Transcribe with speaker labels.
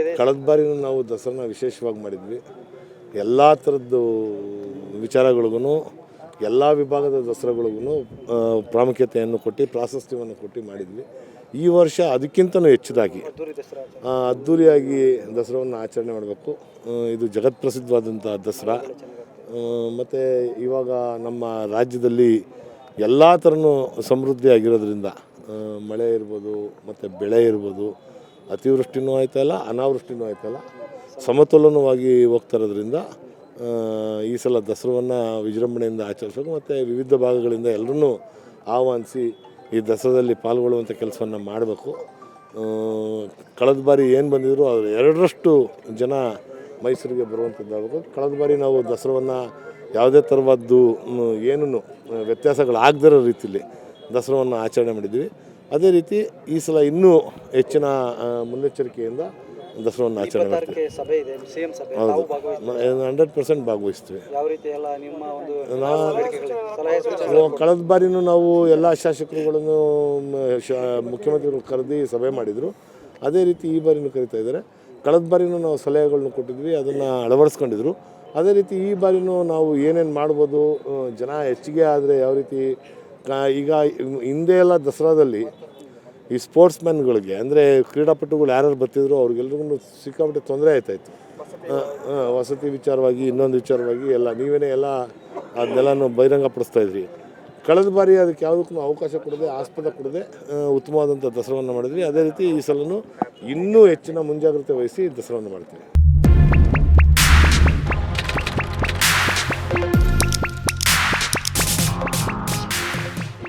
Speaker 1: ಇದೆ.
Speaker 2: ಕಳೆದ ಬಾರಿನೂ ನಾವು ದಸರಾನ ವಿಶೇಷವಾಗಿ ಮಾಡಿದ್ವಿ. ಎಲ್ಲ ಥರದ್ದು ವಿಚಾರಗಳಿಗೂ ಎಲ್ಲ ವಿಭಾಗದ ದಸರಾಗಳಿಗೂ ಪ್ರಾಮುಖ್ಯತೆಯನ್ನು ಕೊಟ್ಟು ಪ್ರಾಶಸ್ತ್ಯವನ್ನು ಕೊಟ್ಟು ಮಾಡಿದ್ವಿ. ಈ ವರ್ಷ ಅದಕ್ಕಿಂತಲೂ ಹೆಚ್ಚಿದಾಗಿ ಅದ್ಧೂರಿಯಾಗಿ ದಸರಾವನ್ನು ಆಚರಣೆ ಮಾಡಬೇಕು. ಇದು ಜಗತ್ಪ್ರಸಿದ್ಧವಾದಂಥ ದಸರಾ. ಮತ್ತು ಇವಾಗ ನಮ್ಮ ರಾಜ್ಯದಲ್ಲಿ ಎಲ್ಲ ಥರನೂ ಸಮೃದ್ಧಿಯಾಗಿರೋದ್ರಿಂದ ಮಳೆ ಇರ್ಬೋದು ಮತ್ತು ಬೆಳೆ ಇರ್ಬೋದು ಅತಿವೃಷ್ಟಿನೂ ಆಯ್ತಲ್ಲ, ಅನಾವೃಷ್ಟಿನೂ ಆಯ್ತಲ್ಲ. ಸಮತೋಲನವಾಗಿ ಹೋಗ್ತಾ ಇರೋದ್ರಿಂದ ಈ ಸಲ ದಸರಾವನ್ನು ವಿಜೃಂಭಣೆಯಿಂದ ಆಚರಿಸಬೇಕು ಮತ್ತು ವಿವಿಧ ಭಾಗಗಳಿಂದ ಎಲ್ಲರನ್ನೂ ಆಹ್ವಾನಿಸಿ ಈ ದಸರಾದಲ್ಲಿ ಪಾಲ್ಗೊಳ್ಳುವಂಥ ಕೆಲಸವನ್ನು ಮಾಡಬೇಕು. ಕಳೆದ ಬಾರಿ ಏನು ಬಂದಿದ್ರು, ಅದು ಎರಡರಷ್ಟು ಜನ ಮೈಸೂರಿಗೆ ಬರುವಂಥದ್ದಾಗಬೇಕು ಕಳೆದ ಬಾರಿ ನಾವು ದಸರಾವನ್ನು ಯಾವುದೇ ಥರವಾದ್ದು ಏನೂ ವ್ಯತ್ಯಾಸಗಳಾಗದಿರೋ ರೀತಿಯಲ್ಲಿ ದಸರಾವನ್ನು ಆಚರಣೆ ಮಾಡಿದ್ವಿ. ಅದೇ ರೀತಿ ಈ ಸಲ ಇನ್ನೂ ಹೆಚ್ಚಿನ ಮುನ್ನೆಚ್ಚರಿಕೆಯಿಂದ ದಸರಾವನ್ನು ಆಚರಣೆ ಮಾಡ್ತೀವಿ.
Speaker 1: ಸಭೆ ಇದೆ ಸಿಎಂ ಸಭೆ ತಾವು ಭಾಗವಹಿಸಿ
Speaker 2: ಹಂಡ್ರೆಡ್ ಪರ್ಸೆಂಟ್ ಭಾಗವಹಿಸ್ತೀವಿ.
Speaker 1: ಯಾವ ರೀತಿ ಎಲ್ಲ ನಿಮ್ಮ ಒಂದು
Speaker 2: ನಾ-
Speaker 1: ಬೇಡಿಕೆಗಳು, ಸಲಹೆ ಸೂಚನೆ
Speaker 2: ನಾವು ಕಳೆದ ಬಾರಿನೂ ನಾವು ಎಲ್ಲ ಶಾಸಕರುಗಳನ್ನು ಮ, ಶ ಮುಖ್ಯಮಂತ್ರಿಗಳು ಕರೆದಿ ಸಭೆ ಮಾಡಿದರು. ಅದೇ ರೀತಿ ಈ ಬಾರಿನೂ ಕರಿತಾ ಇದ್ದಾರೆ. ಕಳೆದ ಬಾರಿನೂ ನಾವು ಸಲಹೆಗಳನ್ನು ಕೊಟ್ಟಿದ್ವಿ ಅದನ್ನು ಅಳವಡಿಸ್ಕೊಂಡಿದ್ರು. ಅದೇ ರೀತಿ ಈ ಬಾರಿನೂ ನಾವು ಏನೇನು ಮಾಡ್ಬೋದು ಆ, ಜನ ಹೆಚ್ಚಿಗೆ ಆದರೆ ಯಾವ ರೀತಿ ಈಗ ಹಿಂದೆ ಎಲ್ಲ ದಸರಾದಲ್ಲಿ ಈ ಸ್ಪೋರ್ಟ್ಸ್ ಮ್ಯಾನ್ಗಳಿಗೆ ಅಂದರೆ ಕ್ರೀಡಾಪಟುಗಳು ಯಾರ್ಯಾರು ಬರ್ತಿದ್ರು ಅವ್ರಿಗೆಲ್ರಿಗೂ ಸಿಕ್ಕಾಪಟ್ಟೆ ತೊಂದರೆ ಆಯ್ತಾಯಿತ್ತು ವಸತಿ ವಿಚಾರವಾಗಿ, ಇನ್ನೊಂದು ವಿಚಾರವಾಗಿ ಎಲ್ಲ, ನೀವೇನೇ ಎಲ್ಲ ಅದನ್ನೆಲ್ಲನೂ ಬಹಿರಂಗಪಡಿಸ್ತಾ ಇದ್ರಿ. ಕಳೆದ ಬಾರಿ ಅದಕ್ಕೆ ಯಾವುದಕ್ಕೂ ಅವಕಾಶ ಕೊಡದೆ, ಆಸ್ಪದ ಕೊಡದೆ ಉತ್ತಮವಾದಂಥ ದಸರಾವನ್ನು ಮಾಡಿದ್ವಿ ಅದೇ ರೀತಿ ಈ ಸಲನೂ ಇನ್ನೂ ಹೆಚ್ಚಿನ ಮುಂಜಾಗ್ರತೆ ವಹಿಸಿ ದಸರಾವನ್ನು ಮಾಡ್ತೀವಿ.